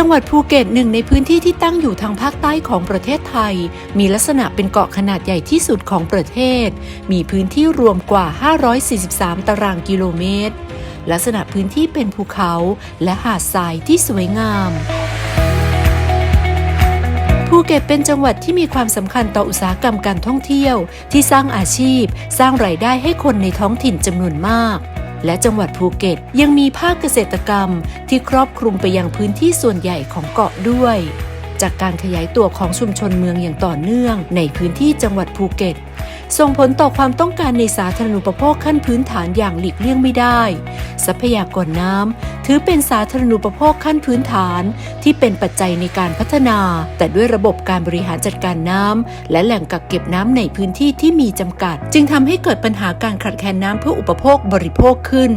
จังหวัดภูเก็ตหนึ่งในพื้นที่ที่ตั้งอยู่ทางภาคใต้ของประเทศไทย มีลักษณะเป็นเกาะขนาดใหญ่ที่สุดของประเทศ มีพื้นที่รวมกว่า 543 ตารางกิโลเมตร ลักษณะพื้นที่เป็นภูเขาและหาดทรายที่สวยงามภูเก็ตเป็นจังหวัดที่มีความสำคัญต่ออุตสาหกรรมการท่องเที่ยว ที่สร้างอาชีพ สร้างรายได้ให้คนในท้องถิ่นจำนวนมาก และจังหวัดภูเก็ต ยังมีภาคเกษตรกรรมที่ครอบคลุมไปยังพื้นที่ส่วนใหญ่ของเกาะด้วย จากการขยายตัวของชุมชนเมืองอย่างต่อเนื่อง ในพื้นที่จังหวัดภูเก็ต ส่งผลต่อความต้องการในสาธารณูปโภคขั้นพื้นฐานอย่างหลีกเลี่ยงไม่ได้ ทรัพยากรน้ำ ถือเป็นสาธารณูปโภคขั้นพื้นฐานที่เป็นปัจจัยในการพัฒนา แต่ด้วยระบบการบริหารจัดการน้ำและแหล่งกักเก็บน้ำในพื้นที่ที่มีจำกัด จึงทำให้เกิดปัญหาการขาดแคลนน้ำเพื่ออุปโภคบริโภคขึ้น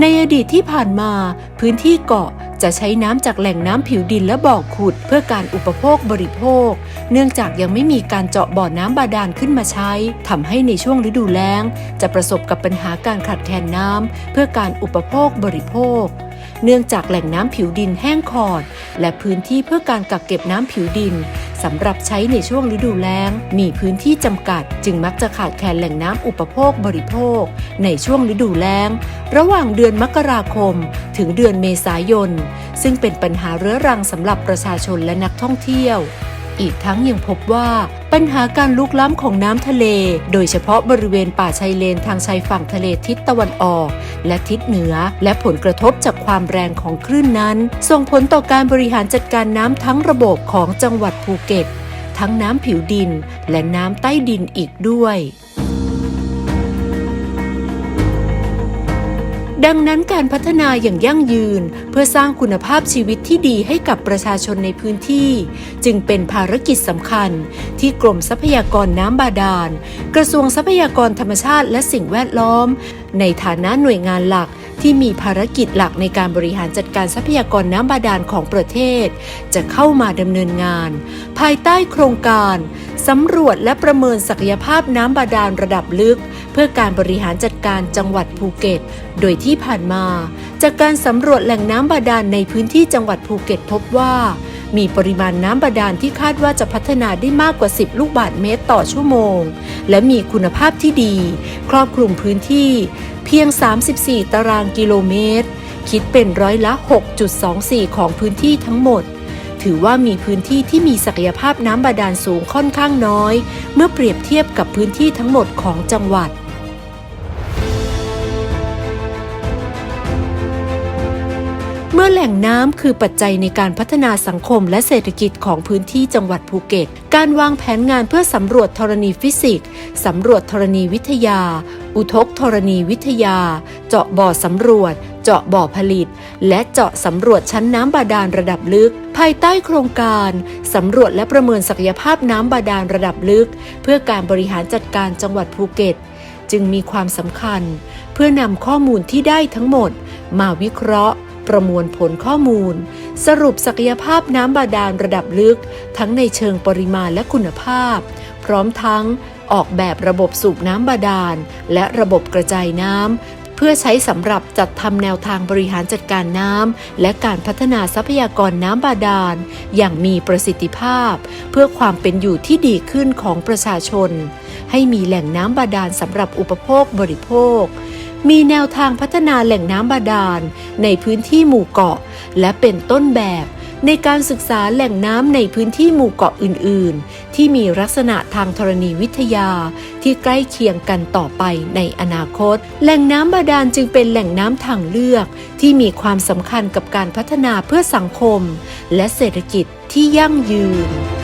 ในอดีตที่ผ่านมา พื้นที่เกาะจะใช้น้ำจากแหล่งน้ำผิวดินและบ่อขุด เพื่อการอุปโภคบริโภค เนื่องจากยังไม่มีการเจาะบ่อน้ำบาดาลขึ้นมาใช้ทำให้ในช่วงฤดูแล้ง จะประสบกับปัญหาการขาดแคลนน้ำเพื่อการอุปโภคบริโภค เนื่องจากแหล่งน้ำผิวดินแห้งขอด และพื้นที่เพื่อการกักเก็บน้ำผิวดินสำหรับใช้ในช่วงฤดูแล้ง มีพื้นที่จำกัด จึงมักจะขาดแคลนแหล่งน้ำอุปโภคบริโภค ในช่วงฤดูแล้ง ระหว่างเดือนมกราคม ถึงเดือนเมษายน ซึ่งเป็นปัญหาเรื้อรังสำหรับประชาชนและนักท่องเที่ยว อีกทั้งยังพบว่า ปัญหาการลุกล้ำของน้ำทะเล โดยเฉพาะบริเวณป่าชายเลนทางชายฝั่งทะเลทิศตะวันออก และทิศเหนือ และผลกระทบจากความแรงของคลื่นนั้น ส่งผลต่อการบริหารจัดการน้ำทั้งระบบของจังหวัดภูเก็ต ทั้งน้ำผิวดิน และน้ำใต้ดินอีกด้วย ดังนั้นการพัฒนาอย่างยั่งยืน เพื่อสร้างคุณภาพชีวิตที่ดีให้กับประชาชนในพื้นที่ จึงเป็นภารกิจสำคัญ ที่กรมทรัพยากรน้ำบาดาล กระทรวงทรัพยากรธรรมชาติและสิ่งแวดล้อม ในฐานะหน่วยงานหลักที่มีภารกิจหลักในการบริหารจัดการทรัพยากรน้ำบาดาลของประเทศ จะเข้ามาดำเนินงาน ภายใต้โครงการสำรวจและประเมินศักยภาพน้ำบาดาลระดับลึก เพื่อการบริหารจัดการจังหวัดภูเก็ต โดยที่ผ่านมา จากการสำรวจแหล่งน้ำบาดาลในพื้นที่จังหวัดภูเก็ตพบว่า มีปริมาณน้ำบาดาลที่คาดว่าจะพัฒนาได้มากกว่า 10 ลูกบาศก์เมตรต่อชั่วโมง และมีคุณภาพที่ดี ครอบคลุมพื้นที่เพียง 34 ตารางกิโลเมตร คิดเป็นร้อยละ 6.24 ของพื้นที่ทั้งหมด ถือว่ามีพื้นที่ที่มีศักยภาพน้ำบาดาลสูงค่อนข้างน้อย เมื่อเปรียบเทียบกับพื้นที่ทั้งหมดของจังหวัดเมื่อแหล่งน้ำคือปัจจัยในการพัฒนาสังคมและเศรษฐกิจของพื้นที่จังหวัดภูเก็ต การวางแผนงานเพื่อสำรวจธรณีฟิสิกส์สำรวจธรณีวิทยา อุทกธรณีวิทยา เจาะบ่อสำรวจ เจาะบ่อผลิต และเจาะสำรวจชั้นน้ำบาดาลระดับลึก ภายใต้โครงการสำรวจและประเมินศักยภาพน้ำบาดาลระดับลึก เพื่อการบริหารจัดการจังหวัดภูเก็ต จึงมีความสำคัญ เพื่อนำข้อมูลที่ได้ทั้งหมด มาวิเคราะห์ ประมวลผลข้อมูล สรุปศักยภาพน้ำบาดาลระดับลึก ทั้งในเชิงปริมาณและคุณภาพ พร้อมทั้งออกแบบระบบสูบน้ำบาดาล และระบบกระจายน้ำ พื่อใช้สำหรับจัดทำแนวทางบริหารจัดการน้ำและการพัฒนาทรัพยากรน้ำบาดาล อย่างมีประสิทธิภาพ เพื่อความเป็นอยู่ที่ดีขึ้นของประชาชน ให้มีแหล่งน้ำบาดาลสำหรับอุปโภคบริโภค มีแนวทางพัฒนาแหล่งน้ำบาดาล ในพื้นที่หมู่เกาะ และเป็นต้นแบบ ในการศึกษาแหล่งน้ำในพื้นที่หมู่เกาะอื่น ๆ ที่มีลักษณะทางธรณีวิทยาที่ใกล้เคียงกันต่อไปในอนาคต แหล่งน้ำบาดาลจึงเป็นแหล่งน้ำทางเลือก ที่มีความสำคัญกับการพัฒนาเพื่อสังคม และเศรษฐกิจที่ยั่งยืน